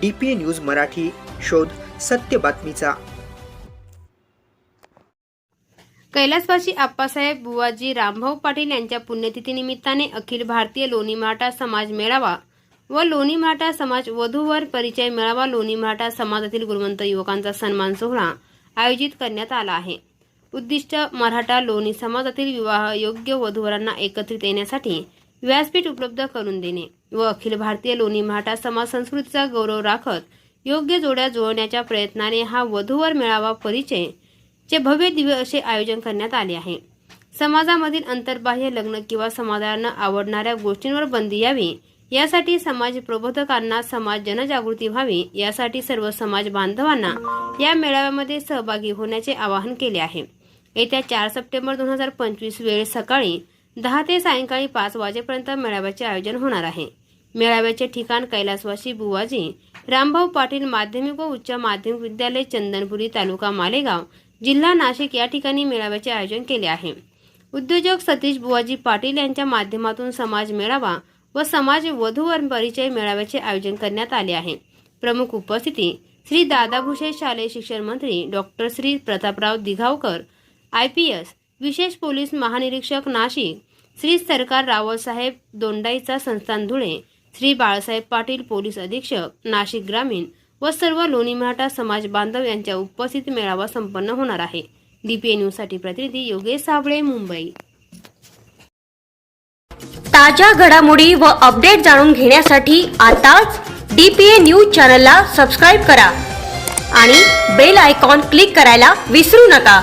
D P A news Marathi शोध सत्य बातमीचा. कैलासवासी आप्पासाहेब बुवाजी रामभाऊ पाटील यांच्या पुण्यतिथीनिमित्ताने अखिल भारतीय लोणी मराठा समाज मेळावा व लोणी मराठा समाज वधूवर परिचय मेळावा लोणी मराठा समाजातील गुणवंत युवकांचा सन्मान सोहळा आयोजित करण्यात आला आहे. उद्दिष्ट मराठा लोणी समाजातील विवाह योग्य वधूवरांना एकत्रित येण्यासाठी व्यासपीठ उपलब्ध करून देणे. व अखिल भारतीय लोणी मराठा समाज संस्कृतीचा गौरव राखत योग्य जोड्या जुळवण्याच्या प्रयत्नाने हा वधूवर मेळावा परिचय चे भव्य दिव्य असे आयोजन करण्यात आले आहे. समाजामधील अंतर्बाह्य लग्न किंवा समाजाला आवडणाऱ्या गोष्टींवर बंदी यावी यासाठी समाज प्रबोधकांना समाज जनजागृती व्हावी यासाठी सर्व समाज बांधवांना या मेळाव्यामध्ये सहभागी होण्याचे आवाहन केले आहे. येत्या चार सप्टेंबर दोन हजार पंचवीस वेळ सकाळी दहा ते सायंकाळी पाच वाजेपर्यंत मेळाव्याचे आयोजन होणार आहे. मेळाव्याचे ठिकाण कैलासवासी बुवाजी रामभाऊ पाटील माध्यमिक व उच्च माध्यमिक विद्यालय चंदनपुरी तालुका मालेगाव जिल्हा नाशिक या ठिकाणी मेळाव्याचे आयोजन केले आहे. उद्योजक सतीश बुवाजी पाटील यांच्या माध्यमातून समाज मेळावा व समाज वधूवर परिचय मेळाव्याचे आयोजन करण्यात आले आहे. प्रमुख उपस्थिती श्री दादा भुसे शालेय शिक्षण मंत्री doctor Shri Prataprao Dighavkar I P S विशेष पोलीस महानिरीक्षक नाशिक श्री सरकार रावसाहेब दोंडाईचा संस्थान धुळे श्री बाळासाहेब पाटील पोलीस अधीक्षक नाशिक ग्रामीण व सर्व लोणी मराठा समाज बांधव यांच्या उपस्थित मेळावा संपन्न होणार आहे. डीपीए न्यूजसाठी प्रतिनिधी योगेश साबळे मुंबई. ताज्या घडामोडी व अपडेट जाणून घेण्यासाठी आताच डीपीए न्यूज चॅनलला सबस्क्राईब करा आणि बेल आयकॉन क्लिक करायला विसरू नका.